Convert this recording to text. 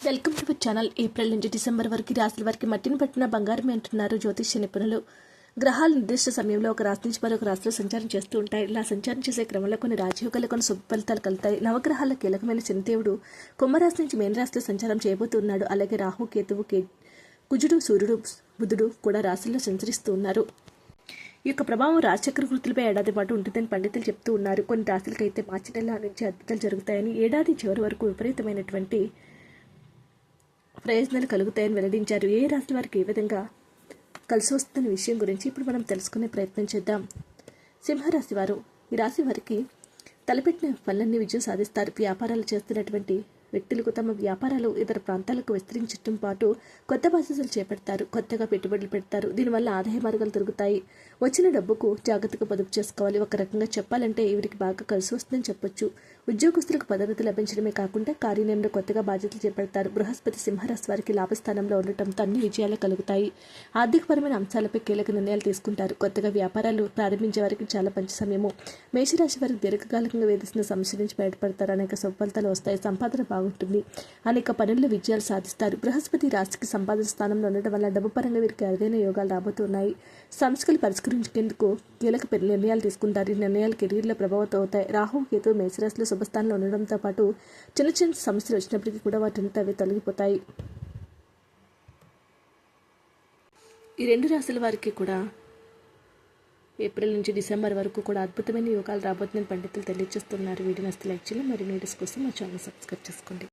Welcome to channel. April నుంచి December వరకు రాశుల వారికి మట్టిని పట్టిన బంగారమే అంటున్నారు జ్యోతిష్య నిపుణులు. గ్రహాలు నిర్దిష్ట సమయంలో ఒక రాశి నుంచి మరొక రాశిలో సంచారం చేస్తూ ఉంటాయి. ఇలా సంచారం చేసే క్రమంలో కొన్ని రాజయోగాలు కొన్ని శుభ ఫలితాలు కలుగుతాయి. నవగ్రహాల కీలకమైన శనిదేవుడు కుంభరాశి నుంచి మీనరాశిలో సంచారం చేయబోతున్నాడు. అలాగే రాహు కేతువు కే కుజుడు సూర్యుడు బుధుడు కూడా రాశుల్లో సంచరిస్తూ ఉన్నారు. ఈ యొక్క ప్రభావం రాజచక్ర వృత్తులపై ఏడాది పాటు ఉంటుందని పండితులు చెప్తూ ఉన్నారు. కొన్ని రాశులకైతే మార్చి నెల నుంచి అద్భుతాలు జరుగుతాయని ఏడాది చివరి వరకు విపరీతమైనటువంటి ప్రయోజనాలు కలుగుతాయని వెల్లడించారు. ఏ రాశి వారికి ఏ విధంగా కలిసి వస్తున్న విషయం గురించి ఇప్పుడు మనం తెలుసుకునే ప్రయత్నం చేద్దాం. సింహరాశి వారు ఈ రాశి వారికి తలపెట్టిన పనులన్నీ విజయం సాధిస్తారు. వ్యాపారాలు చేస్తున్నటువంటి వ్యక్తులకు తమ వ్యాపారాలు ఇతర ప్రాంతాలకు విస్తరించడం పాటు కొత్త ప్రాసెస్లు చేపడతారు. కొత్తగా పెట్టుబడులు పెడతారు. దీనివల్ల ఆదాయ మార్గాలు దొరుకుతాయి. వచ్చిన డబ్బుకు జాగ్రత్తగా పొదుపు చేసుకోవాలి. ఒక రకంగా చెప్పాలంటే వీరికి బాగా కలిసి వస్తుందని చెప్పొచ్చు. ఉద్యోగస్తులకు పదోన్నతి లభించడమే కాకుండా కార్యాలయంలో కొత్తగా బాధ్యతలు చేపడతారు. బృహస్పతి సింహరాశి వారికి లాభస్థానంలో ఉండటంతో అన్ని విజయాలు కలుగుతాయి. ఆర్థికపరమైన అంశాలపై కీలక నిర్ణయాలు తీసుకుంటారు. కొత్తగా వ్యాపారాలు ప్రారంభించే వారికి చాలా మంచి సమయము. మేషరాశి వారికి దీర్ఘకాలికంగా వేధిస్తున్న సమస్య నుంచి బయటపడతారు. అనేక సుఫలితాలు వస్తాయి. సంపాదన బాగుంటుంది. అనేక పనుల్లో విజయాలు సాధిస్తారు. బృహస్పతి రాశికి సంపాదన స్థానంలో ఉండటం వల్ల డబ్బు పరంగా వీరికి అరుదైన యోగాలు రాబోతున్నాయి. సమస్యలు పరిష్కరించేందుకు కీలక నిర్ణయాలు తీసుకుంటారు. ఈ నిర్ణయాలు కెరీర్లో ప్రభావితం అవుతాయి. రాహు కేతు మేషరాశిలో శుభస్థానంలో ఉండడంతో పాటు చిన్న చిన్న సమస్యలు వచ్చినప్పటికీ కూడా వాటిని అవి తొలగిపోతాయి. ఈ రెండు రాశుల వారికి కూడా ఏప్రిల్ నుంచి డిసెంబర్ వరకు కూడా అద్భుతమైన యోగాలు రాబోతుందని పండితులు తెలియజేస్తున్నారు. వీడియో నస్తే లైక్ చేయాలి మరి వీడియోస్ కోసం మా ఛానల్ సబ్స్క్రైబ్ చేసుకోండి.